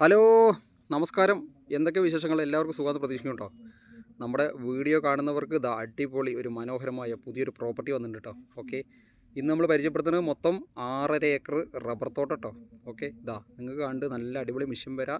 Hello നമസ്കാരം. എന്തൊക്കെ വിശേഷങ്ങൾ? എല്ലാവർക്കും സുഖം പ്രതീക്ഷിക്കുന്നുണ്ടോ? നമ്മുടെ വീഡിയോ കാണുന്നവർക്ക് ഇതാ അടിപൊളി ഒരു മനോഹരമായ പുതിയൊരു പ്രോപ്പർട്ടി വന്നിട്ടുണ്ട് കേട്ടോ ഓക്കെ. ഇന്ന് നമ്മൾ പരിചയപ്പെടുത്തുന്നത് മൊത്തം ആറര ഏക്കർ റബ്ബർ തോട്ടം കേട്ടോ ഓക്കെ. ഇതാ നിങ്ങൾക്ക് കണ്ട് നല്ല അടിപൊളി മിഷൻ വര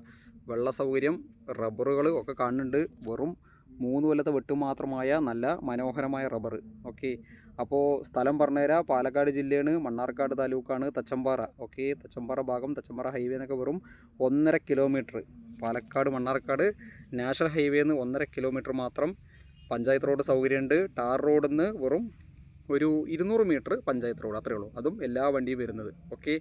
വെള്ള സൗകര്യം റബ്ബറുകൾ ഒക്കെ കാണുന്നുണ്ട്. വെറും മൂന്ന് കൊല്ലത്തെ വെട്ട് മാത്രമായ നല്ല മനോഹരമായ റബ്ബർ. ഓക്കെ. അപ്പോൾ സ്ഥലം പറഞ്ഞുതരാം. പാലക്കാട് ജില്ലയാണ് മണ്ണാർക്കാട് താലൂക്കാണ് തച്ചമ്പാറ. ഓക്കെ. തച്ചമ്പാറ ഭാഗം തച്ചമ്പാറ ഹൈവേ എന്നൊക്കെ വെറും ഒന്നര kilometre. Palakkad Mannarkkad national highway നിന്ന് ഒന്നര കിലോമീറ്റർ മാത്രം പഞ്ചായത്ത് റോഡ് സൗകര്യമുണ്ട്. ടാർ റോഡിൽ നിന്ന് വെറും ഒരു ഇരുന്നൂറ് മീറ്റർ പഞ്ചായത്ത് റോഡ് അത്രയേ ഉള്ളൂ. അതും എല്ലാ വണ്ടിയും വരുന്നത്. ഓക്കെ.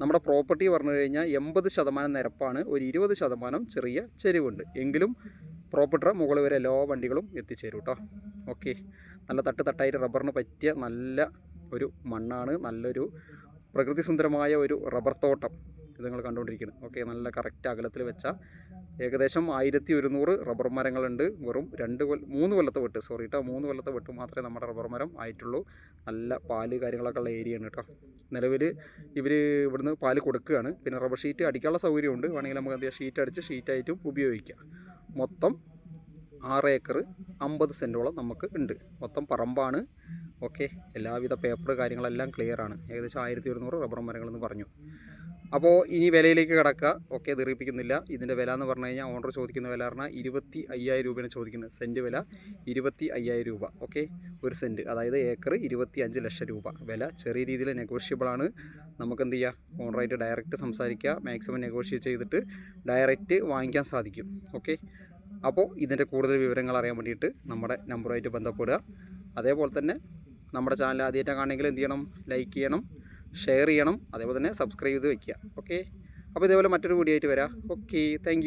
നമ്മുടെ പ്രോപ്പർട്ടി പറഞ്ഞു കഴിഞ്ഞാൽ എൺപത് ശതമാനം നിരപ്പാണ്. ഒരു ഇരുപത് ശതമാനം ചെറിയ ചെരിവുണ്ട്. എങ്കിലും പ്രോപ്പർട്ടിയുടെ മുകളിൽ വരെ എല്ലാ വണ്ടികളും എത്തിച്ചേരും കേട്ടോ ഓക്കെ നല്ല തട്ട് തട്ടായിട്ട് റബ്ബറിന് പറ്റിയ നല്ല ഒരു മണ്ണാണ്. നല്ലൊരു പ്രകൃതി സുന്ദരമായ ഒരു റബ്ബർ തോട്ടം ഇത് നിങ്ങൾ കണ്ടുകൊണ്ടിരിക്കുന്നത് ഓക്കെ നല്ല കറക്റ്റ് അകലത്തിൽ വെച്ച ഏകദേശം ആയിരത്തി ഒരുന്നൂറ് റബ്ബർ മരങ്ങളുണ്ട്. വെറും രണ്ട് കൊല്ല മൂന്ന് കൊല്ലത്തെ വെട്ട്. സോറി കേട്ടോ മൂന്ന് കൊല്ലത്തെ വെട്ട് മാത്രമേ നമ്മുടെ റബ്ബർ മരം ആയിട്ടുള്ളൂ. നല്ല പാൽ കാര്യങ്ങളൊക്കെ ഉള്ള ഏരിയ ഏരിയയാണ് കേട്ടോ നിലവിൽ ഇവർ ഇവിടുന്ന് പാൽ കൊടുക്കുകയാണ്. പിന്നെ റബ്ബർ ഷീറ്റ് അടിക്കാനുള്ള സൗകര്യമുണ്ട്. വേണമെങ്കിൽ നമുക്ക് എന്ത് ചെയ്യാം? ഷീറ്റ് അടിച്ച് ഷീറ്റായിട്ടും ഉപയോഗിക്കാം. മൊത്തം ആറ് ഏക്കർ അമ്പത് സെന്റോളം നമുക്ക് ഉണ്ട്. മൊത്തം പറമ്പാണ്. ഓക്കെ. എല്ലാവിധ പേപ്പർ കാര്യങ്ങളെല്ലാം ക്ലിയർ ആണ് ഏകദേശം ആയിരത്തി ഒരുന്നൂറ് റബ്ബർ മരങ്ങളെന്ന് പറഞ്ഞു. അപ്പോൾ ഇനി വിലയിലേക്ക് കിടക്കുക. ഓക്കെ ദീർഘിപ്പിക്കുന്നില്ല ഇതിന്റെ വില എന്ന് പറഞ്ഞു കഴിഞ്ഞാൽ ഓണർ ചോദിക്കുന്ന വില പറഞ്ഞാൽ ഇരുപത്തി അയ്യായിരം രൂപയാണ് ചോദിക്കുന്നത്. സെന്റ് വില ഇരുപത്തി അയ്യായിരം രൂപ. ഓക്കെ ഒരു സെന്റ്. അതായത് ഏക്കർ ഇരുപത്തി അഞ്ച് ലക്ഷം രൂപ. വില ചെറിയ രീതിയിൽ നെഗോഷ്യബിൾ ആണ്. നമുക്ക് എന്ത് ചെയ്യാം? ഓണറായിട്ട് ഡയറക്റ്റ് സംസാരിക്കുക. മാക്സിമം നെഗോഷിയേറ്റ് ചെയ്തിട്ട് ഡയറക്റ്റ് വാങ്ങിക്കാൻ സാധിക്കും. ഓക്കെ അപ്പോൾ ഇതിന്റെ കൂടുതൽ വിവരങ്ങൾ അറിയാൻ വേണ്ടിയിട്ട് നമ്മുടെ നമ്പറുമായിട്ട് ബന്ധപ്പെടുക. അതേപോലെ തന്നെ നമ്മുടെ ചാനൽ ആദ്യമായിട്ട് കാണണമെങ്കിൽ എന്ത് ചെയ്യണം? ലൈക്ക് ചെയ്യണം ഷെയർ ചെയ്യണം അതേപോലെ തന്നെ സബ്സ്ക്രൈബ് ചെയ്ത് വയ്ക്കുക ഓക്കെ അപ്പോൾ ഇതേപോലെ മറ്റൊരു വീഡിയോ ആയിട്ട് വരാം. Okay thank